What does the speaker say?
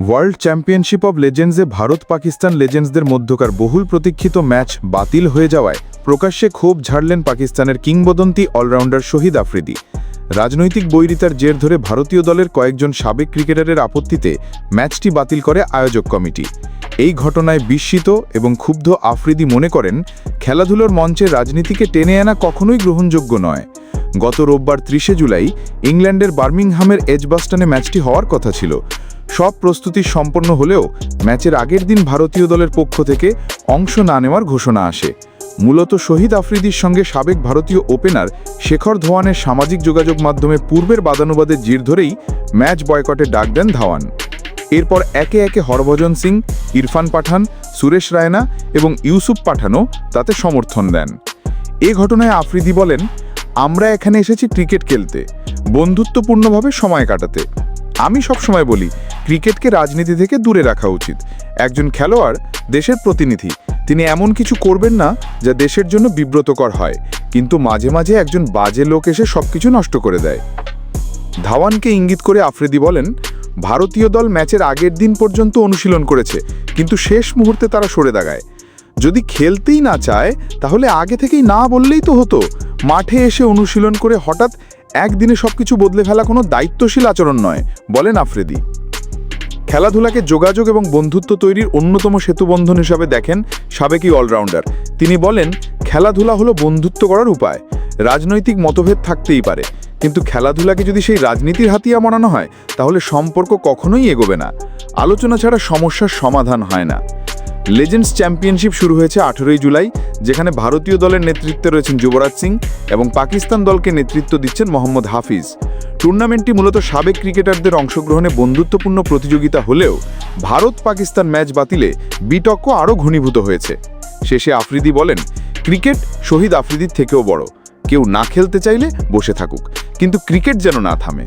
World championship of লেজেন্ডসে ভারত পাকিস্তান লেজেন্ডসদের মধ্যকার বহুল প্রতীক্ষিত ম্যাচ বাতিল হয়ে যাওয়ায় প্রকাশ্যে ক্ষোভ ঝাড়লেন পাকিস্তানের কিংবদন্তি অলরাউন্ডার শহীদ আফ্রিদি। রাজনৈতিক বৈরিতার জের ধরে ভারতীয় দলের কয়েকজন সাবেক ক্রিকেটারের আপত্তিতে ম্যাচটি বাতিল করে আয়োজক কমিটি। এই ঘটনায় বিস্মিত এবং ক্ষুব্ধ আফ্রিদি মনে করেন, খেলাধুলোর মঞ্চে রাজনীতিকে টেনে আনা কখনোই গ্রহণযোগ্য নয়। গত রোববার ত্রিশে জুলাই ইংল্যান্ডের বার্মিংহামের এজবাস্টনে ম্যাচটি হওয়ার কথা ছিল। সব প্রস্তুতি সম্পন্ন হলেও ম্যাচের আগের দিন ভারতীয় দলের পক্ষ থেকে অংশ না নেওয়ার ঘোষণা আসে। মূলত শহীদ আফ্রিদির সঙ্গে সাবেক ভারতীয় ওপেনার শেখর ধওয়ানের সামাজিক যোগাযোগ মাধ্যমে পূর্বের বাদানুবাদের জির ধরেই ম্যাচ বয়কটের ডাক দেন ধাওয়ান। এরপর একে একে হরভজন সিং, ইরফান পাঠান, সুরেশ রায়না এবং ইউসুফ পাঠানও তাতে সমর্থন দেন। এ ঘটনায় আফ্রিদি বলেন আমরা এখানে এসেছি ক্রিকেট খেলতে, বন্ধুত্বপূর্ণভাবে সময় কাটাতে। আমি সবসময় বলি, ক্রিকেটকে রাজনীতি থেকে দূরে রাখা উচিত। একজন খেলোয়াড় দেশের প্রতিনিধি, তিনি এমন কিছু করবেন না যা দেশের জন্য বিব্রতকর হয়, কিন্তু মাঝে মাঝে একজন বাজে লোক এসে সবকিছু নষ্ট করে দেয়। ধাওয়ানকে ইঙ্গিত করে আফ্রিদি বলেন, ভারতীয় দল ম্যাচের আগের দিন পর্যন্ত অনুশীলন করেছে, কিন্তু শেষ মুহূর্তে তারা সরে দাগায় যদি খেলতেই না চায়, তাহলে আগে থেকেই না বললেই তো হতো। মাঠে এসে অনুশীলন করে হঠাৎ একদিনে সবকিছু বদলে ফেলা কোনো দায়িত্বশীল আচরণ নয়, বলেন আফ্রিদি। খেলাধুলাকে যোগাযোগ এবং বন্ধুত্ব তৈরির অন্যতম সেতুবন্ধন হিসাবে দেখেন সাবেকি অলরাউন্ডার। তিনি বলেন, খেলাধুলা হলো বন্ধুত্ব করার উপায়। রাজনৈতিক মতভেদ থাকতেই পারে, কিন্তু খেলাধুলাকে যদি সেই রাজনীতির হাতিয়া মনানো হয়, তাহলে সম্পর্ক কখনোই এগোবে না। আলোচনা ছাড়া সমস্যার সমাধান হয় না। লেজেন্ডস চ্যাম্পিয়নশিপ শুরু হয়েছে আঠেরোই জুলাই, যেখানে ভারতীয় দলের নেতৃত্বে রয়েছেন যুবরাজ সিং এবং পাকিস্তান দলকে নেতৃত্ব দিচ্ছেন মোহাম্মদ হাফিজ। টুর্নামেন্টটি মূলত সাবেক ক্রিকেটারদের অংশগ্রহণে বন্ধুত্বপূর্ণ প্রতিযোগিতা হলেও ভারত পাকিস্তান ম্যাচ বাতিলে বিতর্ক আরও ঘনীভূত হয়েছে। শেষে আফ্রিদি বলেন, ক্রিকেট শহীদ আফ্রিদির থেকেও বড়। কেউ না খেলতে চাইলে বসে থাকুক, কিন্তু ক্রিকেট যেন না থামে।